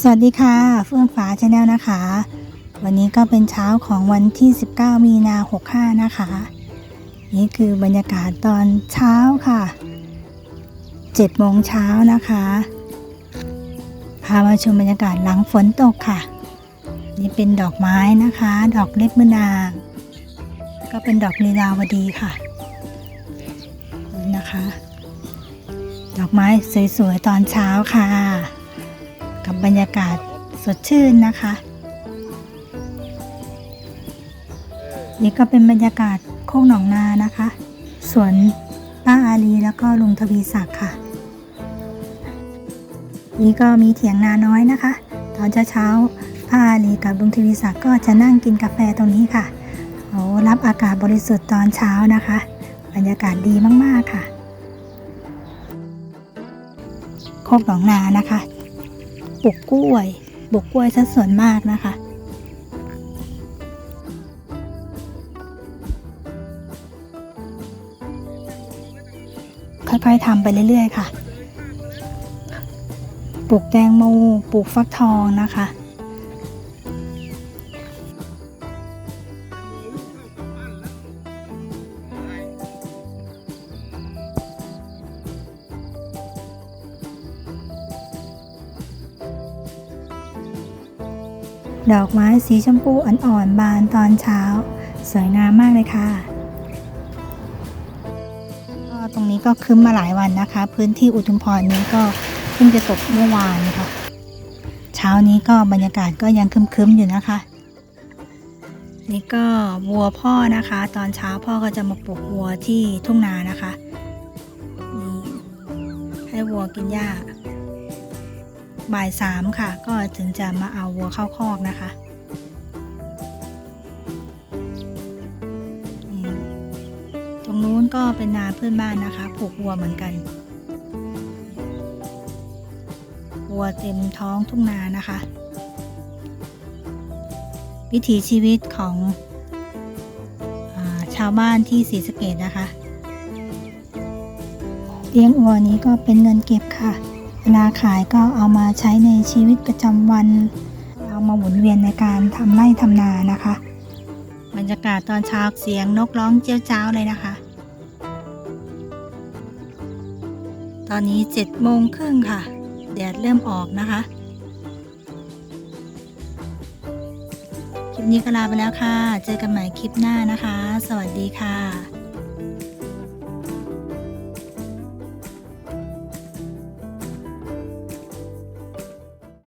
สวัสดีค่ะ เฟื่องฟ้าชาแนลนะคะ วันนี้ก็เป็นเช้าของวันที่ 19 มีนา65 นะคะ นี่คือบรรยากาศตอนเช้าค่ะ7โมงเช้านะคะ พามาชมบรรยากาศหลังฝนตกค่ะ นี่เป็นดอกไม้นะคะ ดอกเล็บมือนาง ก็เป็นดอกลีลาวดีค่ะนี่นะคะ ดอกไม้สวยๆตอนเช้าค่ะ กับบรรยากาศสดชื่นนะคะนี่ก็เป็นบรรยากาศโคกหนองนานะคะสวนป้าอาลีแล้วก็ลุงทวีศักดิ์ค่ะ นี่ก็มีเถียงนาน้อยนะคะ ตอนเช้าๆป้าอาลีกับลุงทวีศักดิ์ก็จะนั่งกินกาแฟตรงนี้ค่ะโอ้รับอากาศบริสุทธิ์ตอนเช้านะคะ บรรยากาศดีมากๆค่ะ โคกหนองนานะคะ ปลูกกล้วยปลูกกล้วยซะส่วนมากนะคะค่อยๆทำไปเรื่อยๆค่ะ ปลูกแตงโม ปลูกฟักทองนะคะ ดอกไม้สีชมพูอ่อนๆบานตอนเช้า สวยงามมากเลยค่ะก็ตรงนี้ก็คึ้มมาหลายวันนะคะ พื้นที่อุทุมพรนี้ก็เพิ่งจะตกเมื่อวานค่ะ เช้านี้ก็บรรยากาศก็ยังคึ้มๆอยู่นะคะ นี่ก็วัวพ่อนะคะ ตอนเช้าพ่อก็จะมาปลูกวัวที่ทุ่งนานะคะให้วัวกินหญ้า บ่ายสามค่ะ ก็ถึงจะมาเอาวัวเข้าคอกนะคะตรงนู้นก็เป็นนาเพื่อนบ้านนะคะ ผูกวัวเหมือนกัน วัวเต็มท้องทุ่งนานะคะ วิถีชีวิตของอชาวบ้านที่ศรีสะเกดนะคะ เลี้ยงวัวนี้ก็เป็นเงินเก็บค่ะ เวลาขายก็เอามาใช้ในชีวิตประจำวัน เอามาหมุนเวียนในการทำไร่ทำนานะคะ บรรยากาศตอนเช้าเสียงนกร้องเจ้าเจ้าเลยนะคะ ตอนนี้เจ็ดโมงครึ่งค่ะ แดดเริ่มออกนะคะ คลิปนี้ก็ลาไปแล้วค่ะ เจอกันใหม่คลิปหน้านะคะ สวัสดีค่ะ